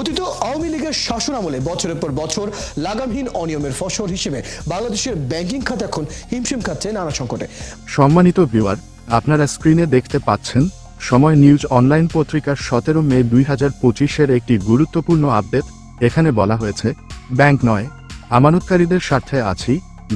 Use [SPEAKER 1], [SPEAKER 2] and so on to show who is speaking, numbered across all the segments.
[SPEAKER 1] অতীত আওয়ামী লীগের শাসন আমলে বছরের পর বছর লাগামহীন অনিয়মের ফসল হিসেবে বাংলাদেশের ব্যাংকিং খাত এখন হিমশিম খাচ্ছে নানা সংকটে।
[SPEAKER 2] সম্মানিত ভিউয়ার, আপনারা স্ক্রিনে দেখতে পাচ্ছেন, সময় নিউজ অনলাইন পত্রিকার সতেরো মে দুই হাজার পঁচিশের একটি গুরুত্বপূর্ণ আপডেট। এখানে বলা হয়েছে, ব্যাংক নয়, আমানতকারীদের স্বার্থে আছি,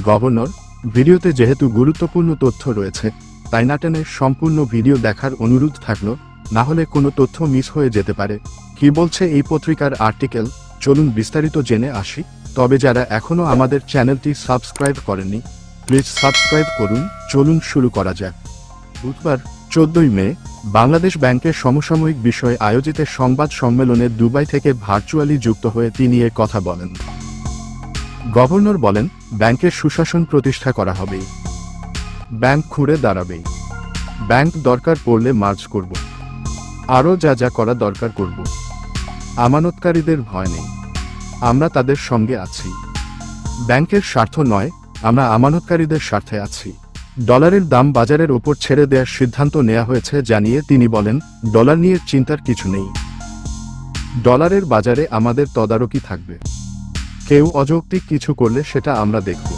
[SPEAKER 2] গভর্নর, ভিডিওতে যেহেতু গুরুত্বপূর্ণ তথ্য রয়েছে, তাই নাটেনের সম্পূর্ণ ভিডিও দেখার অনুরোধ থাকল, না হলে কোনো তথ্য মিস হয়ে যেতে পারে। কি বলছে এই পত্রিকার আর্টিকেল? চলুন বিস্তারিত জেনে আসি। তবে যারা এখনও আমাদের চ্যানেলটি সাবস্ক্রাইব করেননি, প্লিজ সাবস্ক্রাইব করুন। চলুন শুরু করা যাক। বুধবার, চোদ্দই মে, বাংলাদেশ ব্যাংকের সমসাময়িক বিষয়ে আয়োজিত সংবাদ সম্মেলনে দুবাই থেকে ভার্চুয়ালি যুক্ত হয়ে তিনি এ কথা বলেন। গভর্নর বলেন, ব্যাংকের সুশাসন প্রতিষ্ঠা করা হবে। ব্যাংক খুঁড়ে দাঁড়াবে। ব্যাংক দরকার পড়লে মার্চ করব। আরও যা যা করা দরকার করব। আমানতকারীদের ভয় নেই। আমরা তাদের সঙ্গে আছি। ব্যাংকের স্বার্থ নয়, আমরা আমানতকারীদের স্বার্থে আছি। ডলারের দাম বাজারের ওপর ছেড়ে দেওয়ার সিদ্ধান্ত নেওয়া হয়েছে জানিয়ে তিনি বলেন, ডলার নিয়ে চিন্তার কিছু নেই। ডলারের বাজারে আমাদের তদারকি থাকবে। কেউ অযৌক্তিক কিছু করলে সেটা আমরা দেখব।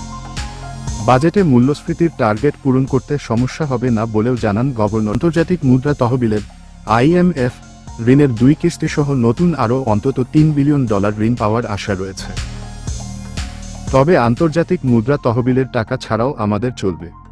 [SPEAKER 2] বাজেটে মূল্যস্ফীতির টার্গেট পূরণ করতে সমস্যা হবে না বলেও জানান গভর্নর। আন্তর্জাতিক মুদ্রা তহবিলের আইএমএফ ঋণের দুই কিস্তি সহ নতুন আরও অন্তত তিন বিলিয়ন ডলার ঋণ পাওয়ার আশা রয়েছে। তবে আন্তর্জাতিক মুদ্রা তহবিলের টাকা ছাড়াও আমাদের চলবে।